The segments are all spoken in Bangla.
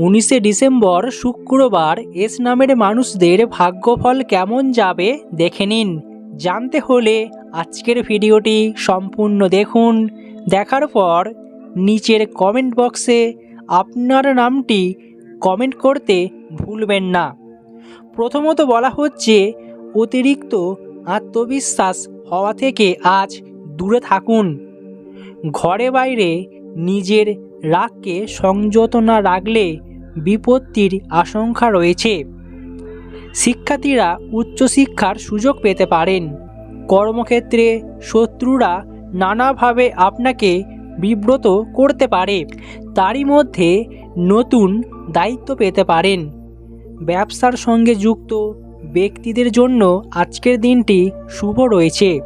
উনিশে ডিসেম্বর শুক্রবার এস নামের মানুষদের ভাগ্যফল কেমন যাবে দেখে নিন। জানতে হলে আজকের ভিডিওটি সম্পূর্ণ দেখুন। দেখার পর নিচের কমেন্ট বক্সে আপনার নামটি কমেন্ট করতে ভুলবেন না। প্রথমত বলা হচ্ছে, অতিরিক্ত আত্মবিশ্বাস হওয়া থেকে আজ দূরে থাকুন। ঘরে বাইরে নিজের রাগকে সংযত না রাখলে বিপত্তির আশঙ্কা রয়েছে। শিক্ষার্থীরা উচ্চশিক্ষার সুযোগ পেতে পারেন। কর্মক্ষেত্রে শত্রুরা নানাভাবে আপনাকে বিব্রত করতে পারে। তারই মধ্যে নতুন দায়িত্ব পেতে পারেন। ব্যবসার সঙ্গে যুক্ত ব্যক্তিদের জন্য আজকের দিনটি শুভ রয়েছে।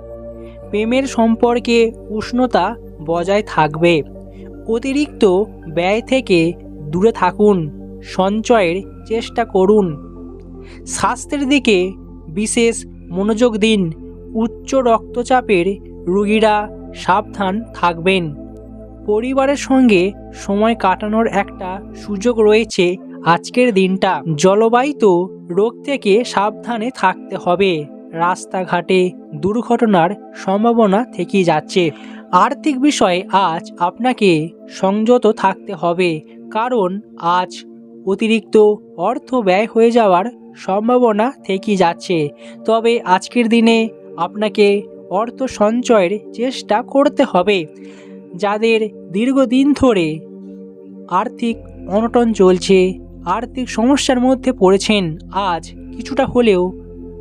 প্রেমের সম্পর্কে উষ্ণতা বজায় থাকবে। অতিরিক্ত ব্যয় থেকে দূরে থাকুন, সঞ্চয়ের চেষ্টা করুন। স্বাস্থ্যের দিকে বিশেষ মনোযোগ দিন। উচ্চ রক্তচাপের রুগীরা সাবধান থাকবেন। পরিবারের সঙ্গে সময় কাটানোর একটা সুযোগ রয়েছে আজকের দিনটা। জলবায়িত রোগ থেকে সাবধানে থাকতে হবে। রাস্তাঘাটে দুর্ঘটনার সম্ভাবনা থেকে যাচ্ছে। আর্থিক বিষয়ে আজ আপনাকে সংযত থাকতে হবে। কারণ আজ অতিরিক্ত অর্থ ব্যয় হয়ে যাওয়ার সম্ভাবনা থেকেই যাচ্ছে। তবে আজকের দিনে আপনাকে অর্থ সঞ্চয়ের চেষ্টা করতে হবে, যাদের দীর্ঘদিন ধরে আর্থিক অনটন চলছে, আর্থিক সমস্যার মধ্যে পড়েছেন, আজ কিছুটা হলেও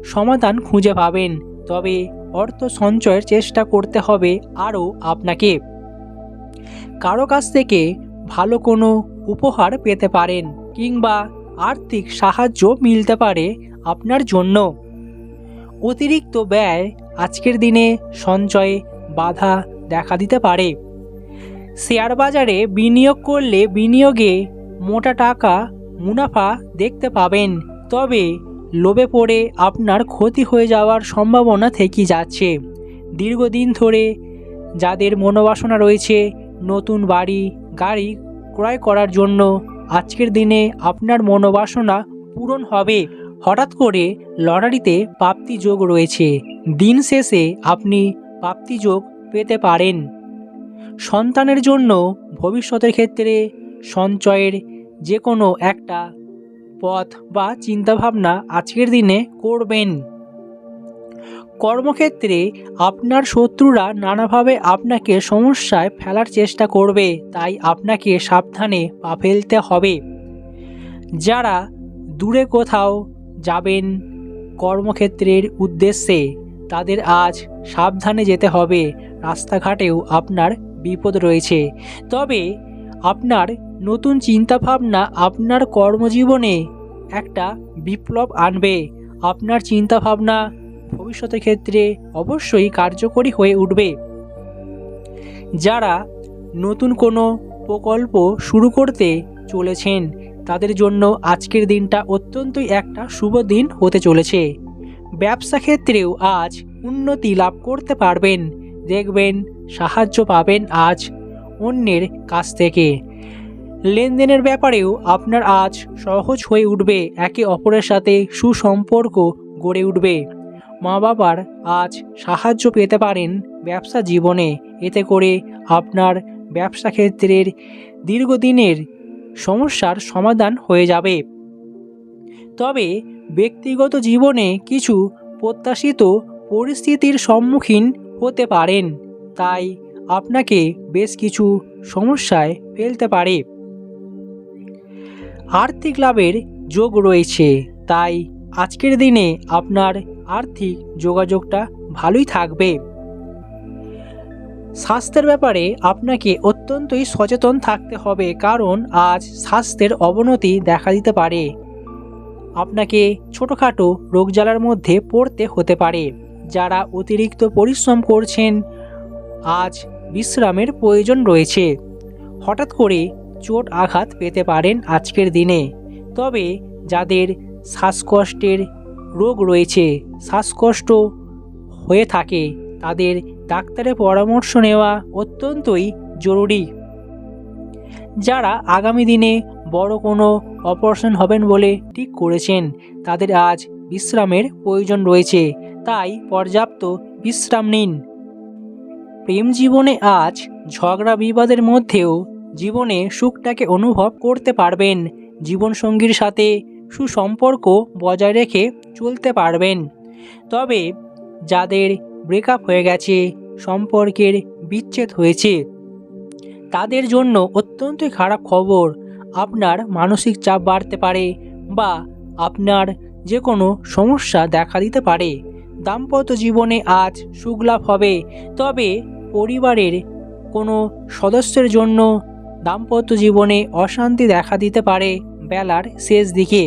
সমাধান খুঁজে পাবেন। তবে অর্থ সঞ্চয়ের চেষ্টা করতে হবে আরও আপনাকে। কারও কাছ থেকে ভালো কোনো উপহার পেতে পারেন কিংবা আর্থিক সাহায্য মিলতে পারে আপনার জন্য। অতিরিক্ত ব্যয় আজকের দিনে সঞ্চয়ে বাধা দেখা দিতে পারে। শেয়ার বাজারে বিনিয়োগ করলে বিনিয়োগে মোটা টাকা মুনাফা দেখতে পাবেন, তবে লোভে পড়ে আপনার ক্ষতি হয়ে যাওয়ার সম্ভাবনা থেকেই যাচ্ছে। দীর্ঘদিন ধরে যাদের মনোবাসনা রয়েছে, নতুন বাড়ি গাড়ি ক্রয় করার জন্য আজকের দিনে আপনার মনোবাসনা পূরণ হবে। হঠাৎ করে লটারিতে প্রাপ্তি যোগ রয়েছে। দিন শেষে আপনি প্রাপ্তি যোগ পেতে পারেন। সন্তানের জন্য ভবিষ্যতের ক্ষেত্রে সঞ্চয়ের যে কোনো একটা পথ বা চিন্তাভাবনা আজকের দিনে করবেন। কর্মক্ষেত্রে আপনার শত্রুরা নানাভাবে আপনাকে সমস্যায় ফেলার চেষ্টা করবে, তাই আপনাকে সাবধানে পা ফেলতে হবে। যারা দূরে কোথাও যাবেন কর্মক্ষেত্রের উদ্দেশ্যে, তাদের আজ সাবধানে যেতে হবে। রাস্তাঘাটেও আপনার বিপদ রয়েছে। তবে আপনার নতুন চিন্তাভাবনা আপনার কর্মজীবনে একটা বিপ্লব আনবে। আপনার চিন্তাভাবনা ভবিষ্যতের ক্ষেত্রে অবশ্যই কার্যকরী হয়ে উঠবে। যারা নতুন কোনো প্রকল্প শুরু করতে চলেছেন, তাদের জন্য আজকের দিনটা অত্যন্তই একটা শুভ দিন হতে চলেছে। ব্যবসা ক্ষেত্রেও আজ উন্নতি লাভ করতে পারবেন, দেখবেন সাহায্য পাবেন আজ অন্যের কাছ থেকে। লেনদেনের ব্যাপারেও আপনার আজ সহজ হয়ে উঠবে, একে অপরের সাথে সুসম্পর্ক গড়ে উঠবে। মা বাবার আজ সাহায্য পেতে পারেন ব্যবসা জীবনে। এতে করে আপনার ব্যবসা ক্ষেত্রের দীর্ঘদিনের সমস্যার সমাধান হয়ে যাবে। তবে ব্যক্তিগত জীবনে কিছু প্রত্যাশিত পরিস্থিতির সম্মুখীন হতে পারেন, তাই আপনাকে বেশ কিছু সমস্যায় ফেলতে পারে। আর্থিক লাভের যোগ রয়েছে, তাই আজকের দিনে আপনার আর্থিক যোগাযোগটা ভালোই থাকবে। স্বাস্থ্যের ব্যাপারে আপনাকে অত্যন্তই সচেতন থাকতে হবে, কারণ আজ স্বাস্থ্যের অবনতি দেখা দিতে পারে। আপনাকে ছোটোখাটো রোগজ্বালার মধ্যে পড়তে হতে পারে। যারা অতিরিক্ত পরিশ্রম করছেন, আজ বিশ্রামের প্রয়োজন রয়েছে। হঠাৎ করে চোট আঘাত পেতে পারেন আজকের দিনে। তবে যাদের শ্বাসকষ্টের রোগ রয়েছে, শ্বাসকষ্ট হয়ে থাকে, তাদের ডাক্তারের পরামর্শ নেওয়া অত্যন্তই জরুরি। যারা আগামী দিনে বড় কোনো অপারেশন হবেন বলে ঠিক করেছেন, তাদের আজ বিশ্রামের প্রয়োজন রয়েছে, তাই পর্যাপ্ত বিশ্রাম নিন। প্রেম জীবনে আজ ঝগড়া বিবাদের মধ্যেও জীবনে সুখটাকে অনুভব করতে পারবেন, জীবনসঙ্গীর সাথে সুসম্পর্ক বজায় রেখে চলতে পারবেন। তবে যাদের ব্রেকআপ হয়ে গেছে, সম্পর্কের বিচ্ছেদ হয়েছে, তাদের জন্য অত্যন্তই খারাপ খবর আপনার মানসিক চাপ বাড়তে পারে বা আপনার যে কোনো সমস্যা দেখা দিতে পারে। দাম্পত্য জীবনে আজ সুখলাভ হবে, তবে পরিবারের কোনো সদস্যের জন্য দাম্পত্য জীবনে অশান্তি দেখা দিতে পারে বেলার শেষ দিকে।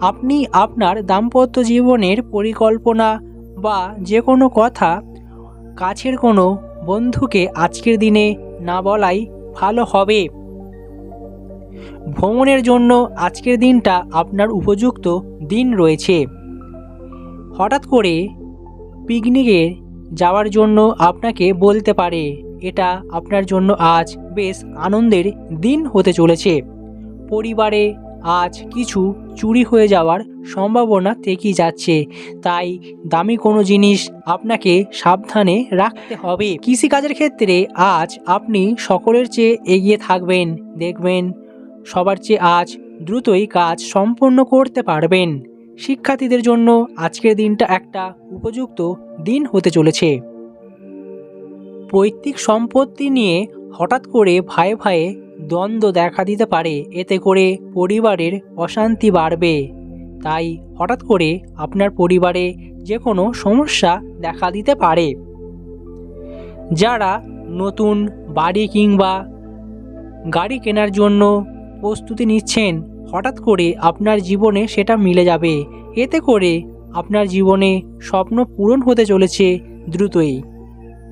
আপনি আপনার দাম্পত্য জীবনের পরিকল্পনা বা যে কোনো কথা কাছের কোনো বন্ধুকে আজকের দিনে না বলাই ভালো হবে। ভ্রমণের জন্য আজকের দিনটা আপনার উপযুক্ত দিন রয়েছে। হঠাৎ করে পিকনিকে যাওয়ার জন্য আপনাকে বলতে পারে, এটা আপনার জন্য আজ বেশ আনন্দের দিন হতে চলেছে। পরিবারে আজ কিছু চুরি হয়ে যাওয়ার সম্ভাবনা থেকেই যাচ্ছে। তাই দামি কোনো জিনিস আপনাকে সাবধানে রাখতে হবে। কৃষিকাজের ক্ষেত্রে আজ আপনি সকলের চেয়ে এগিয়ে থাকবেন। দেখবেন সবার চেয়ে আজ দ্রুতই কাজ সম্পন্ন করতে পারবেন। শিক্ষার্থীদের জন্য আজকের দিনটা একটা উপযুক্ত দিন হতে চলেছে। পৈতৃক সম্পত্তি নিয়ে হঠাৎ করে ভাই ভাইয়ে দ্বন্দ্ব দেখা দিতে পারে, এতে করে পরিবারের অশান্তি বাড়বে। তাই হঠাৎ করে আপনার পরিবারে যে কোনো সমস্যা দেখা দিতে পারে। যারা নতুন বাড়ি কিংবা গাড়ি কেনার জন্য প্রস্তুতি নিচ্ছেন, হঠাৎ করে আপনার জীবনে সেটা মিলে যাবে। এতে করে আপনার জীবনে স্বপ্ন পূরণ হতে চলেছে দ্রুতই।